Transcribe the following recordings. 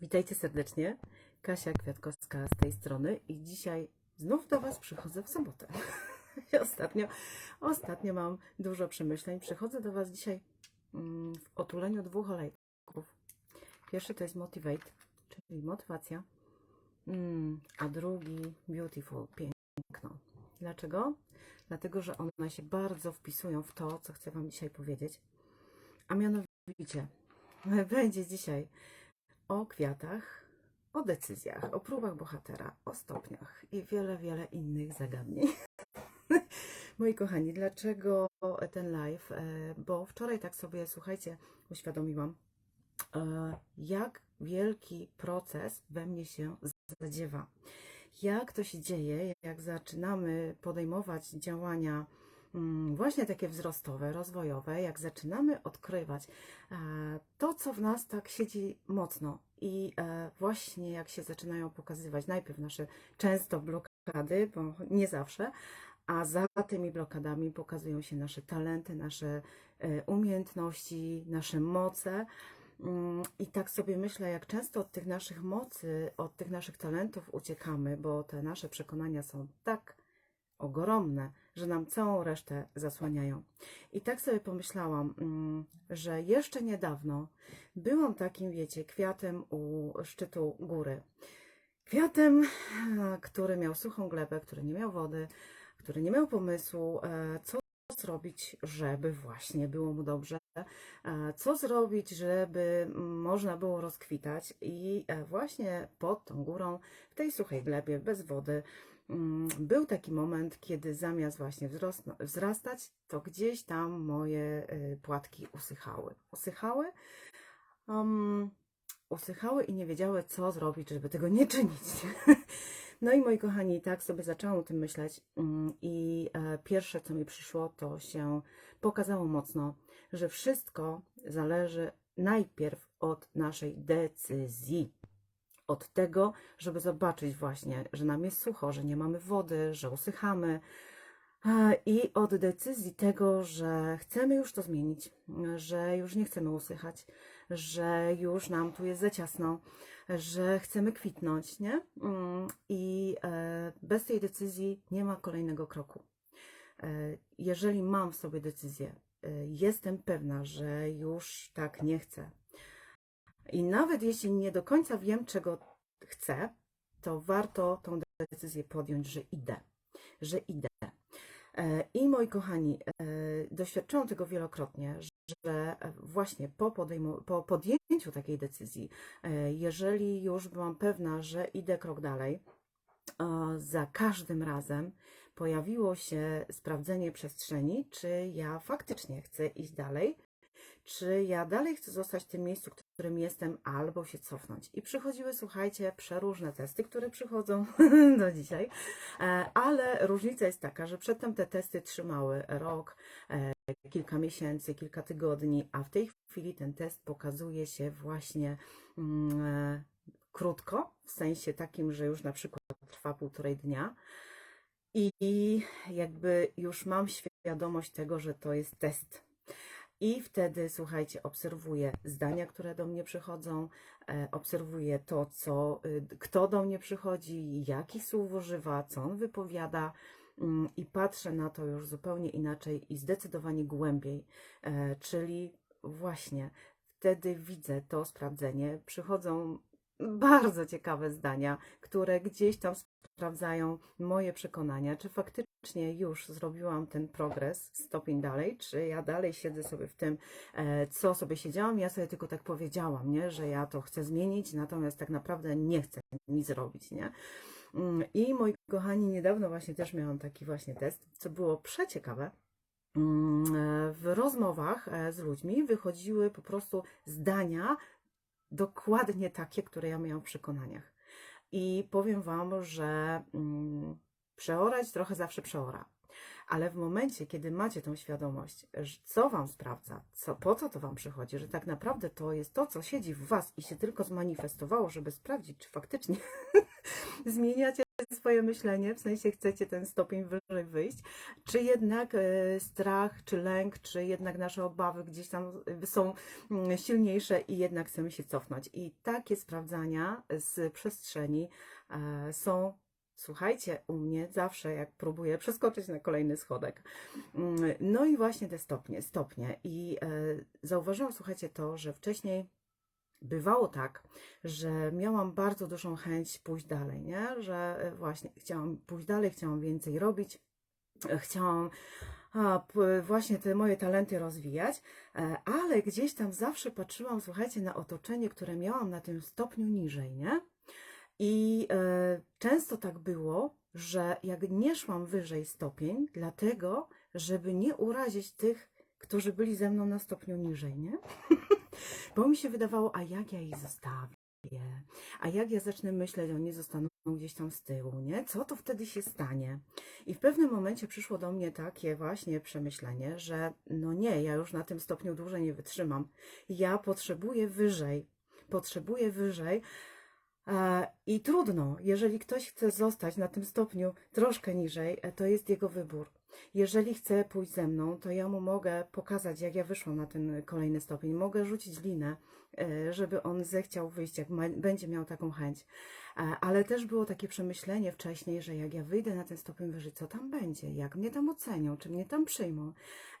Witajcie serdecznie. Kasia Kwiatkowska z tej strony i dzisiaj znów do Was przychodzę w sobotę. Ostatnio, ostatnio mam dużo przemyśleń. Przychodzę do Was dzisiaj mm, w otuleniu dwóch olejków. Pierwszy to jest Motivate, czyli motywacja, mm, a drugi Beautiful, piękno. Dlaczego? Dlatego, że one się bardzo wpisują w to, co chcę Wam dzisiaj powiedzieć. A mianowicie, będzie dzisiaj o kwiatach, o decyzjach, o próbach bohatera, o stopniach i wiele, wiele innych zagadnień. Moi kochani, dlaczego ten live? E, Bo wczoraj tak sobie, słuchajcie, uświadomiłam, e, jak wielki proces we mnie się zadziewa. Jak to się dzieje, jak zaczynamy podejmować działania właśnie takie wzrostowe, rozwojowe, jak zaczynamy odkrywać e, to, co w nas tak siedzi mocno i e, właśnie jak się zaczynają pokazywać najpierw nasze często blokady, bo nie zawsze, a za tymi blokadami pokazują się nasze talenty, nasze e, umiejętności, nasze moce. Mm, I tak sobie myślę, jak często od tych naszych mocy, od tych naszych talentów uciekamy, bo te nasze przekonania są tak ogromne, że nam całą resztę zasłaniają. I tak sobie pomyślałam, mm, że jeszcze niedawno byłam takim, wiecie, kwiatem u szczytu góry. Kwiatem, który miał suchą glebę, który nie miał wody, który nie miał pomysłu, e, co zrobić, żeby właśnie było mu dobrze, e, co zrobić, żeby można było rozkwitać. I e, właśnie pod tą górą, w tej suchej glebie, bez wody, był taki moment, kiedy zamiast właśnie wzrastać, to gdzieś tam moje y, płatki usychały. Usychały, um, usychały i nie wiedziały, co zrobić, żeby tego nie czynić. No i moi kochani, tak sobie zaczęłam o tym myśleć mm, i e, pierwsze, co mi przyszło, to się pokazało mocno, że wszystko zależy najpierw od naszej decyzji. Od tego, żeby zobaczyć właśnie, że nam jest sucho, że nie mamy wody, że usychamy. E, I od decyzji tego, że chcemy już to zmienić, że już nie chcemy usychać, że już nam tu jest za ciasno, że chcemy kwitnąć, nie? Mm, I e, bez tej decyzji nie ma kolejnego kroku. E, Jeżeli mam w sobie decyzję, jestem pewna, że już tak nie chcę. I nawet jeśli nie do końca wiem, czego chcę, to warto tą decyzję podjąć, że idę, że idę. E, I moi kochani, e, doświadczyłam tego wielokrotnie, że właśnie po, po podjęciu takiej decyzji, e, jeżeli już byłam pewna, że idę krok dalej, za każdym razem pojawiło się sprawdzenie przestrzeni, czy ja faktycznie chcę iść dalej, czy ja dalej chcę zostać w tym miejscu, w którym jestem, albo się cofnąć. I przychodziły, słuchajcie, przeróżne testy, które przychodzą do dzisiaj, E, ale różnica jest taka, że przedtem te testy trzymały rok, e, kilka miesięcy, kilka tygodni, a w tej chwili ten test pokazuje się właśnie mm, e, krótko, w sensie takim, że już na przykład trwa półtorej dnia. I jakby już mam świadomość tego, że to jest test. I wtedy, słuchajcie, obserwuję zdania, które do mnie przychodzą, e, obserwuję to, co, y, kto do mnie przychodzi, jakich słów używa, co on wypowiada, mm, i patrzę na to już zupełnie inaczej i zdecydowanie głębiej. E, Czyli właśnie wtedy widzę to sprawdzenie. Przychodzą bardzo ciekawe zdania, które gdzieś tam sprawdzają moje przekonania, czy faktycznie już zrobiłam ten progres, stopień dalej, czy ja dalej siedzę sobie w tym, e, co sobie siedziałam, ja sobie tylko tak powiedziałam, nie, że ja to chcę zmienić, natomiast tak naprawdę nie chcę nic zrobić, nie. Mm, I moi kochani, niedawno właśnie też miałam taki właśnie test, co było przeciekawe. Mm, e, W rozmowach e, z ludźmi wychodziły po prostu zdania dokładnie takie, które ja miałam w przekonaniach. I powiem Wam, że mm, przeorać trochę zawsze przeora. Ale w momencie, kiedy macie tą świadomość, co Wam sprawdza, co, po co to Wam przychodzi, że tak naprawdę to jest to, co siedzi w Was i się tylko zmanifestowało, żeby sprawdzić, czy faktycznie zmieniacie swoje myślenie, w sensie chcecie ten stopień wyżej wyjść, czy jednak e, strach, czy lęk, czy jednak nasze obawy gdzieś tam są mm, silniejsze i jednak chcemy się cofnąć. I takie sprawdzania z przestrzeni e, są Słuchajcie, u mnie zawsze jak próbuję przeskoczyć na kolejny schodek. Mm, No i właśnie te stopnie, stopnie. I e, zauważyłam, słuchajcie, to, że wcześniej bywało tak, że miałam bardzo dużą chęć pójść dalej, nie? Że e, właśnie chciałam pójść dalej, chciałam więcej robić, e, chciałam a, właśnie te moje talenty rozwijać, ale gdzieś tam zawsze patrzyłam, słuchajcie, na otoczenie, które miałam na tym stopniu niżej, nie? I e, często tak było, że jak nie szłam wyżej stopień, dlatego, żeby nie urazić tych, którzy byli ze mną na stopniu niżej, nie? Bo mi się wydawało, a jak ja ich zostawię? A jak ja zacznę myśleć, oni zostaną gdzieś tam z tyłu, nie? Co to wtedy się stanie? I w pewnym momencie przyszło do mnie takie właśnie przemyślenie, że no nie, ja już na tym stopniu dłużej nie wytrzymam. Ja potrzebuję wyżej. Potrzebuję wyżej. E, I trudno, jeżeli ktoś chce zostać na tym stopniu troszkę niżej, e, to jest jego wybór. Jeżeli chce pójść ze mną, to ja mu mogę pokazać, jak ja wyszłam na ten kolejny stopień. Mogę rzucić linę, e, żeby on zechciał wyjść, jak ma, będzie miał taką chęć. E, Ale też było takie przemyślenie wcześniej, że jak ja wyjdę na ten stopień wyżej, co tam będzie? Jak mnie tam ocenią? Czy mnie tam przyjmą?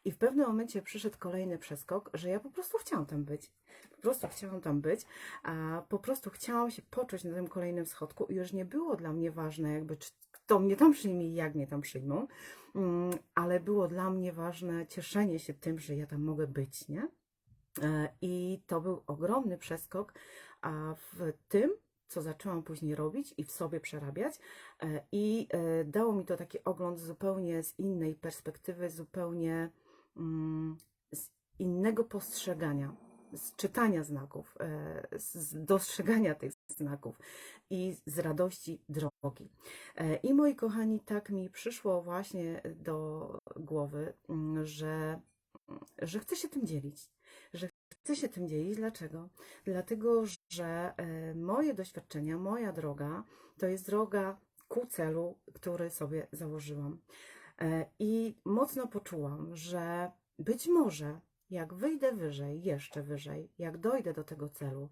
I w pewnym momencie przyszedł kolejny przeskok, że ja po prostu chciałam tam być. Po prostu chciałam tam być, a po prostu chciałam się poczuć na tym kolejnym schodku i już nie było dla mnie ważne, jakby czy kto mnie tam przyjmie i jak mnie tam przyjmą, Mm, ale było dla mnie ważne cieszenie się tym, że ja tam mogę być, nie? E, I to był ogromny przeskok, a w tym, co zaczęłam później robić i w sobie przerabiać, e, i e, dało mi to taki ogląd zupełnie z innej perspektywy, zupełnie mm, z innego postrzegania, z czytania znaków, z dostrzegania tych znaków i z radości drogi. E, I moi kochani, tak mi przyszło właśnie do głowy, mm, że, że chcę się tym dzielić. Że chcę się tym dzielić. Dlaczego? Dlatego, że e, moje doświadczenia, moja droga to jest droga ku celu, który sobie założyłam. E, I mocno poczułam, że być może jak wyjdę wyżej, jeszcze wyżej, jak dojdę do tego celu,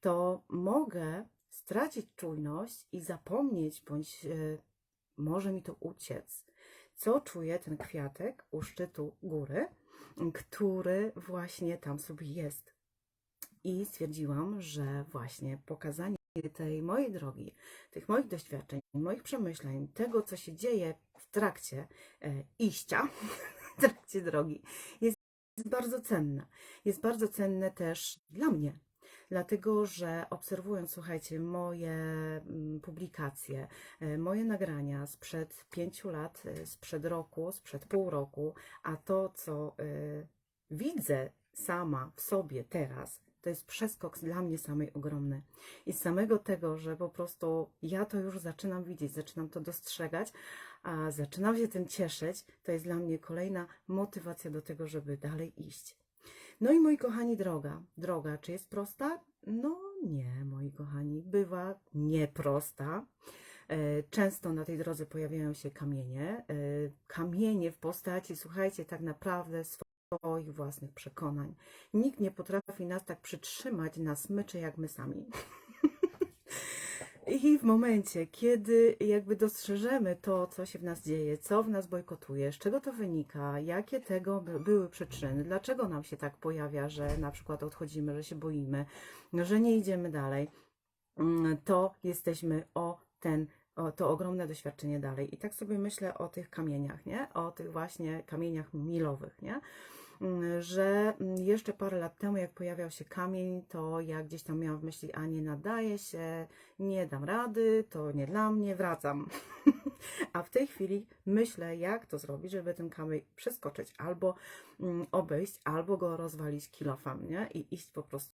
to mogę stracić czujność i zapomnieć, bądź e, może mi to uciec, co czuje ten kwiatek u szczytu góry, który właśnie tam sobie jest. I stwierdziłam, że właśnie pokazanie tej mojej drogi, tych moich doświadczeń, moich przemyśleń, tego, co się dzieje w trakcie e, iścia, w trakcie drogi, jest bardzo cenne. Jest bardzo cenne też dla mnie, dlatego że obserwując, słuchajcie, moje mm, publikacje, e, moje nagrania sprzed pięciu lat, e, sprzed roku, sprzed pół roku, a to, co e, widzę sama w sobie teraz, to jest przeskok dla mnie samej ogromny. I z samego tego, że po prostu ja to już zaczynam widzieć, zaczynam to dostrzegać, a zaczynam się tym cieszyć, to jest dla mnie kolejna motywacja do tego, żeby dalej iść. No i moi kochani, droga, droga, czy jest prosta? No nie, moi kochani, bywa nieprosta. E, Często na tej drodze pojawiają się kamienie. e, Kamienie w postaci, słuchajcie, tak naprawdę swoich własnych przekonań. Nikt nie potrafi nas tak przytrzymać na smyczy jak my sami. I w momencie, kiedy jakby dostrzeżemy to, co się w nas dzieje, co w nas bojkotuje, z czego to wynika, jakie tego by- były przyczyny, dlaczego nam się tak pojawia, że na przykład odchodzimy, że się boimy, że nie idziemy dalej, mm, to jesteśmy o ten, to ogromne doświadczenie dalej. I tak sobie myślę o tych kamieniach, nie? O tych właśnie kamieniach milowych, nie? Mm, Że mm, jeszcze parę lat temu, jak pojawiał się kamień, to ja gdzieś tam miałam w myśli, a nie nadaje się, nie dam rady, to nie dla mnie, wracam. A w tej chwili myślę, jak to zrobić, żeby ten kamień przeskoczyć, albo mm, obejść, albo go rozwalić kilofem, nie? I iść po prostu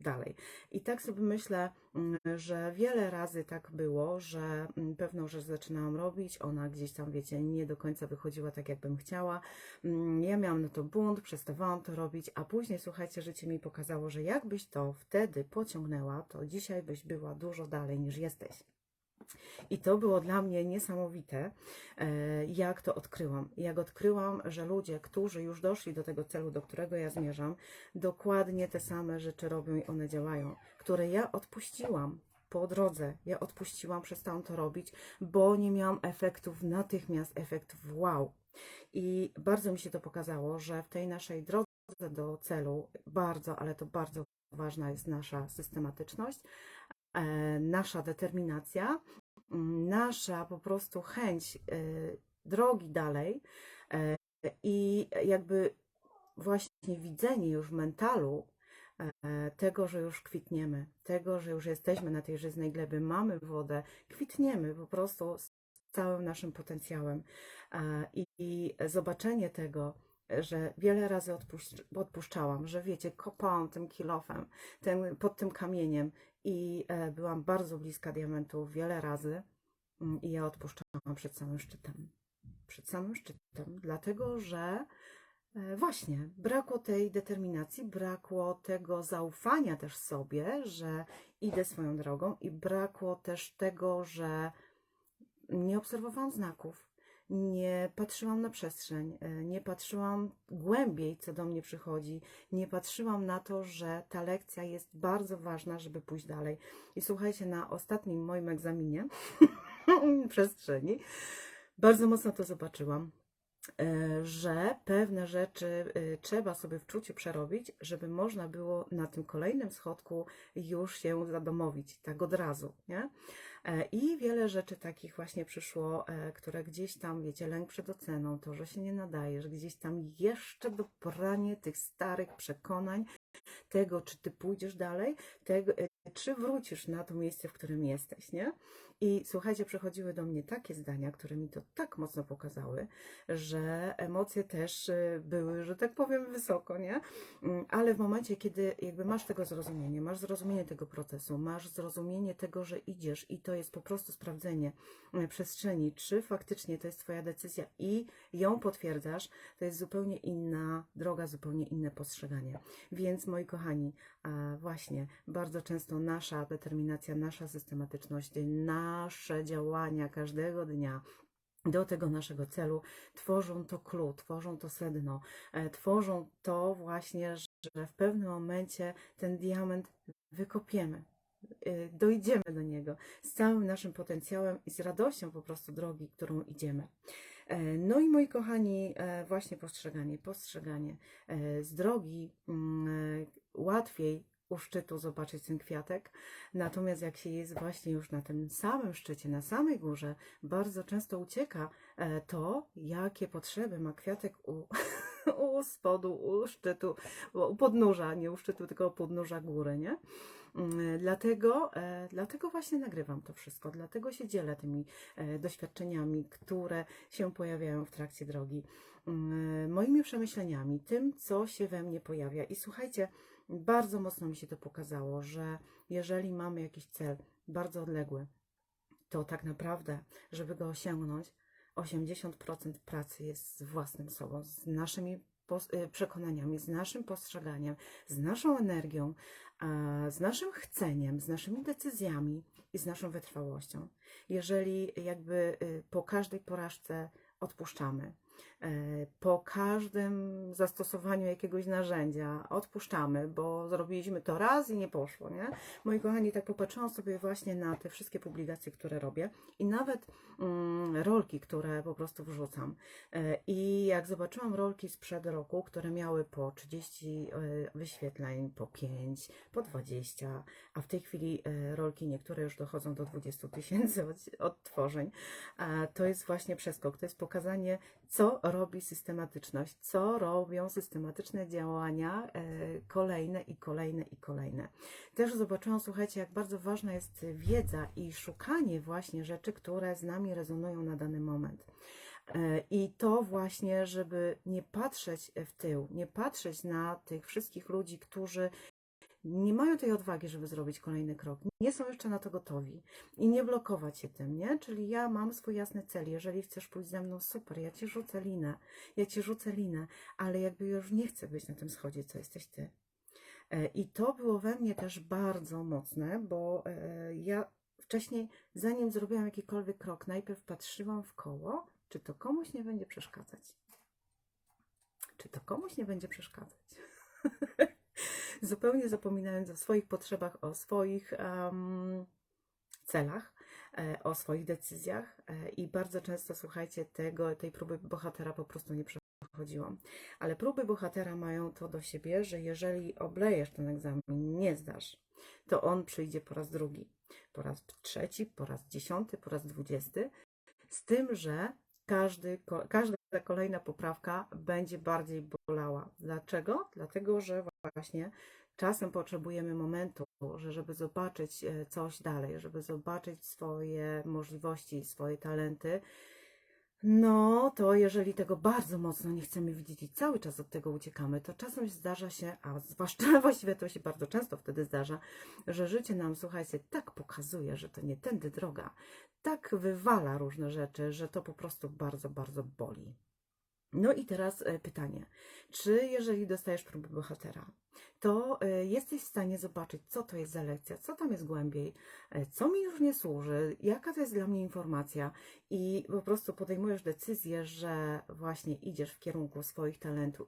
dalej. I tak sobie myślę, mm, że wiele razy tak było, że mm, pewną rzecz zaczynałam robić, ona gdzieś tam, wiecie, nie do końca wychodziła tak, jakbym chciała. Mm, Ja miałam na to bunt, przestawałam to robić, a później, słuchajcie, życie mi pokazało, że jakbyś to wtedy pociągnęła, to dzisiaj byś była dużo dalej niż jesteś. I to było dla mnie niesamowite, e, jak to odkryłam. Jak odkryłam, że ludzie, którzy już doszli do tego celu, do którego ja zmierzam, dokładnie te same rzeczy robią i one działają, które ja odpuściłam po drodze. Ja odpuściłam, przestałam to robić, bo nie miałam efektów natychmiast, efektów wow. I bardzo mi się to pokazało, że w tej naszej drodze do celu bardzo, ale to bardzo ważna jest nasza systematyczność, nasza determinacja, mm, nasza po prostu chęć e, drogi dalej e, i jakby właśnie widzenie już mentalu e, tego, że już kwitniemy, tego, że już jesteśmy na tej żyznej gleby, mamy wodę, kwitniemy po prostu z całym naszym potencjałem E, i, i zobaczenie tego, że wiele razy odpuszcz- odpuszczałam, że wiecie, kopałam tym kilofem, tym, pod tym kamieniem i e, byłam bardzo bliska diamentu wiele razy mm, i ja odpuszczałam przed samym szczytem. Przed samym szczytem, dlatego że e, właśnie brakło tej determinacji, brakło tego zaufania też sobie, że idę swoją drogą i brakło też tego, że nie obserwowałam znaków, nie patrzyłam na przestrzeń, e, nie patrzyłam głębiej, co do mnie przychodzi, nie patrzyłam na to, że ta lekcja jest bardzo ważna, żeby pójść dalej. I słuchajcie, na ostatnim moim egzaminie przestrzeni bardzo mocno to zobaczyłam. E, Że pewne rzeczy e, trzeba sobie w czuciu przerobić, żeby można było na tym kolejnym schodku już się zadomowić, tak od razu, nie? E, I wiele rzeczy takich właśnie przyszło, które gdzieś tam, wiecie, lęk przed oceną, to, że się nie nadajesz, gdzieś tam jeszcze dobranie tych starych przekonań, tego, czy ty pójdziesz dalej, tego, czy wrócisz na to miejsce, w którym jesteś, nie? I słuchajcie, przychodziły do mnie takie zdania, które mi to tak mocno pokazały, że emocje też y, były, że tak powiem, wysoko, nie? Mm, Ale w momencie, kiedy jakby masz tego zrozumienie, masz zrozumienie tego procesu, masz zrozumienie tego, że idziesz i to jest po prostu sprawdzenie y, przestrzeni, czy faktycznie to jest Twoja decyzja i ją potwierdzasz, to jest zupełnie inna droga, zupełnie inne postrzeganie. Więc moi kochani, właśnie bardzo często nasza determinacja, nasza systematyczność, nasze działania każdego dnia do tego naszego celu tworzą to clue, tworzą to sedno, e, tworzą to właśnie, że w pewnym momencie ten diament wykopiemy. y, Dojdziemy do niego z całym naszym potencjałem i z radością po prostu drogi, którą idziemy. E, No i moi kochani, e, właśnie postrzeganie, postrzeganie z drogi mm, łatwiej u szczytu zobaczyć ten kwiatek, natomiast jak się jest właśnie już na tym samym szczycie, na samej górze, bardzo często ucieka e, to, jakie potrzeby ma kwiatek u, u spodu, u szczytu, u podnóża, nie u szczytu, tylko u podnóża góry, nie? Mm, Dlatego, e, dlatego właśnie nagrywam to wszystko, dlatego się dzielę tymi e, doświadczeniami, które się pojawiają w trakcie drogi, mm, moimi przemyśleniami, tym, co się we mnie pojawia. I słuchajcie, bardzo mocno mi się to pokazało, że jeżeli mamy jakiś cel bardzo odległy, to tak naprawdę, żeby go osiągnąć, 80% pracy jest z własnym sobą, z naszymi y, przekonaniami, z naszym postrzeganiem, z naszą energią, z naszym chceniem, z naszymi decyzjami i z naszą wytrwałością. Jeżeli jakby y, po każdej porażce odpuszczamy, po każdym zastosowaniu jakiegoś narzędzia odpuszczamy, bo zrobiliśmy to raz i nie poszło, nie? Moi kochani, tak popatrzyłam sobie właśnie na te wszystkie publikacje, które robię i nawet mm, rolki, które po prostu wrzucam. E, I jak zobaczyłam rolki sprzed roku, które miały po 30 e, wyświetleń, po 5, po 20, a w tej chwili e, rolki niektóre już dochodzą do 20 tysięcy od- odtworzeń, to jest właśnie przeskok, to jest pokazanie, co robi systematyczność, co robią systematyczne działania e, kolejne i kolejne i kolejne. Też zobaczyłam, słuchajcie, jak bardzo ważna jest wiedza i szukanie właśnie rzeczy, które z nami rezonują na dany moment. E, I to właśnie, żeby nie patrzeć w tył, nie patrzeć na tych wszystkich ludzi, którzy nie mają tej odwagi, żeby zrobić kolejny krok, nie są jeszcze na to gotowi i nie blokować się tym, nie? Czyli ja mam swój jasny cel, jeżeli chcesz pójść ze mną, super, ja ci rzucę linę, ja ci rzucę linę, ale jakby już nie chcę być na tym schodzie, co jesteś ty. E, I to było we mnie też bardzo mocne, bo e, ja wcześniej, zanim zrobiłam jakikolwiek krok, najpierw patrzyłam w koło, czy to komuś nie będzie przeszkadzać. Czy to komuś nie będzie przeszkadzać? Zupełnie zapominając o swoich potrzebach, o swoich em, celach, e, o swoich decyzjach e, i bardzo często, słuchajcie, tego, tej próby bohatera po prostu nie przechodziłam. Ale próby bohatera mają to do siebie, że jeżeli oblejesz ten egzamin, nie zdasz, to on przyjdzie po raz drugi, po raz trzeci, po raz dziesiąty, po raz dwudziesty, z tym, że każdy, każda kolejna poprawka będzie bardziej bolała. Dlaczego? Dlatego, że właśnie czasem potrzebujemy momentu, że żeby zobaczyć e, coś dalej, żeby zobaczyć swoje możliwości, swoje talenty. No, to jeżeli tego bardzo mocno nie chcemy widzieć i cały czas od tego uciekamy, to czasem zdarza się, a zwłaszcza właściwie to się bardzo często wtedy zdarza, że życie nam, słuchajcie, tak pokazuje, że to nie tędy droga, tak wywala różne rzeczy, że to po prostu bardzo, bardzo boli. No i teraz e, pytanie, czy jeżeli dostajesz próbę bohatera, to e, jesteś w stanie zobaczyć, co to jest za lekcja, co tam jest głębiej, e, co mi już nie służy, jaka to jest dla mnie informacja i po prostu podejmujesz decyzję, że właśnie idziesz w kierunku swoich talentów,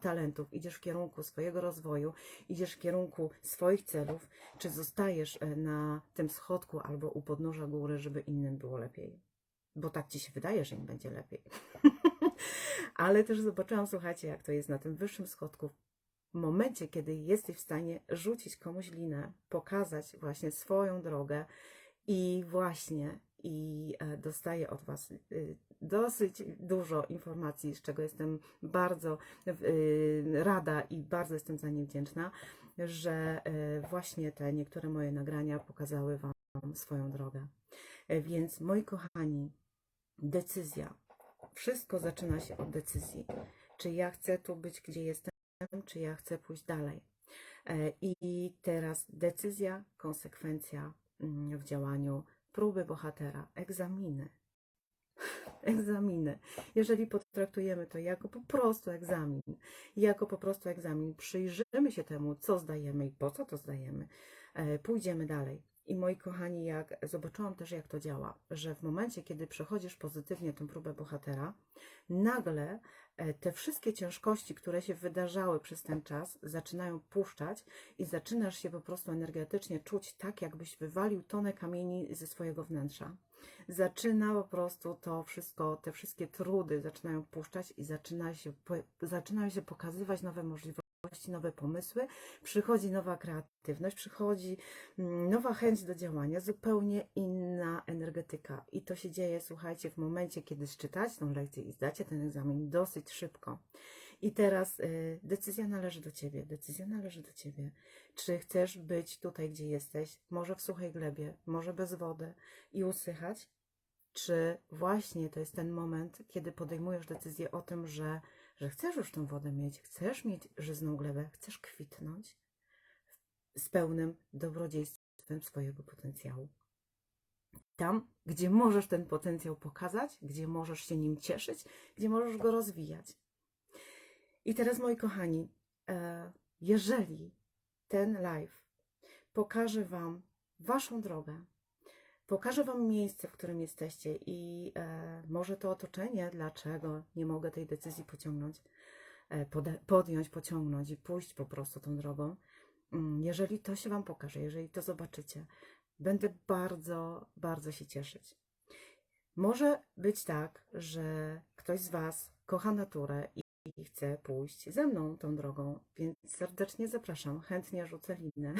talentów, idziesz w kierunku swojego rozwoju, idziesz w kierunku swoich celów, czy zostajesz na tym schodku albo u podnóża góry, żeby innym było lepiej. Bo tak ci się wydaje, że im będzie lepiej. Ale też zobaczyłam, słuchajcie, jak to jest na tym wyższym schodku. W momencie, kiedy jesteś w stanie rzucić komuś linę, pokazać właśnie swoją drogę i właśnie i e, dostaję od Was y, dosyć dużo informacji, z czego jestem bardzo y, rada i bardzo jestem za nie wdzięczna, że e, właśnie te niektóre moje nagrania pokazały Wam swoją drogę. E, Więc moi kochani, decyzja. Wszystko zaczyna się od decyzji. Czy ja chcę tu być, gdzie jestem, czy ja chcę pójść dalej. E, I teraz decyzja, konsekwencja mm, w działaniu, próby bohatera, egzaminy. Egzaminy. Jeżeli potraktujemy to jako po prostu egzamin, jako po prostu egzamin, przyjrzymy się temu, co zdajemy i po co to zdajemy, e, pójdziemy dalej. I moi kochani, jak zobaczyłam też, jak to działa, że w momencie, kiedy przechodzisz pozytywnie tę próbę bohatera, nagle e, te wszystkie ciężkości, które się wydarzały przez ten czas, zaczynają puszczać i zaczynasz się po prostu energetycznie czuć tak, jakbyś wywalił tonę kamieni ze swojego wnętrza. Zaczyna po prostu to wszystko, te wszystkie trudy zaczynają puszczać i zaczyna się, zaczynają się pokazywać nowe możliwości, nowe pomysły, przychodzi nowa kreatywność, przychodzi mm, nowa chęć do działania, zupełnie inna energetyka. I to się dzieje, słuchajcie, w momencie, kiedy szczytacie tą lekcję i zdacie ten egzamin dosyć szybko. I teraz y, decyzja należy do Ciebie, decyzja należy do Ciebie. Czy chcesz być tutaj, gdzie jesteś, może w suchej glebie, może bez wody i usychać? Czy właśnie to jest ten moment, kiedy podejmujesz decyzję o tym, że, że chcesz już tą wodę mieć, chcesz mieć żyzną glebę, chcesz kwitnąć z pełnym dobrodziejstwem swojego potencjału? Tam, gdzie możesz ten potencjał pokazać, gdzie możesz się nim cieszyć, gdzie możesz go rozwijać. I teraz, moi kochani, e, jeżeli ten live pokaże Wam Waszą drogę, pokaże Wam miejsce, w którym jesteście i e, może to otoczenie, dlaczego nie mogę tej decyzji pociągnąć, e, podjąć, pociągnąć i pójść po prostu tą drogą. Mm, Jeżeli to się Wam pokaże, jeżeli to zobaczycie, będę bardzo, bardzo się cieszyć. Może być tak, że ktoś z Was kocha naturę i chce pójść ze mną tą drogą, więc serdecznie zapraszam. Chętnie rzucę linę.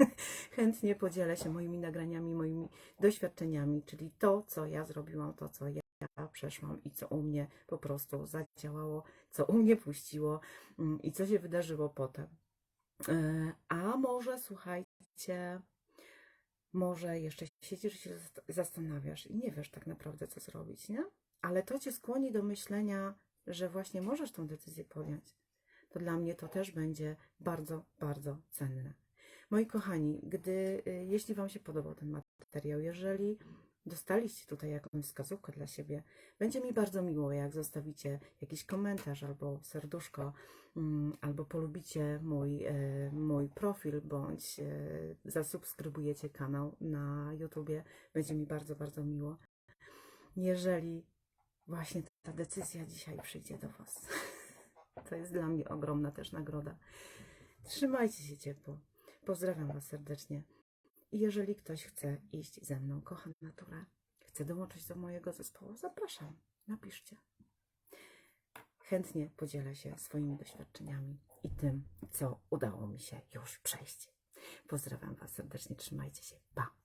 Chętnie podzielę się moimi nagraniami, moimi doświadczeniami, czyli to, co ja zrobiłam, to, co ja przeszłam i co u mnie po prostu zadziałało, co u mnie puściło mm, i co się wydarzyło potem. E, A może słuchajcie, może jeszcze siedzisz i się zast- zastanawiasz i nie wiesz tak naprawdę, co zrobić, nie? Ale to cię skłoni do myślenia, że właśnie możesz tą decyzję podjąć. To dla mnie to też będzie bardzo, bardzo cenne. Moi kochani, gdy, y, jeśli Wam się podobał ten materiał, jeżeli dostaliście tutaj jakąś wskazówkę dla siebie, będzie mi bardzo miło, jak zostawicie jakiś komentarz albo serduszko, mm, albo polubicie mój, e, mój profil, bądź e, zasubskrybujecie kanał na YouTubie. Będzie mi bardzo, bardzo miło. Jeżeli właśnie ta decyzja dzisiaj przyjdzie do Was. To jest dla mnie ogromna też nagroda. Trzymajcie się ciepło. Pozdrawiam Was serdecznie. I jeżeli ktoś chce iść ze mną, kocham naturę, chce dołączyć do mojego zespołu, zapraszam. Napiszcie. Chętnie podzielę się swoimi doświadczeniami i tym, co udało mi się już przejść. Pozdrawiam Was serdecznie. Trzymajcie się. Pa!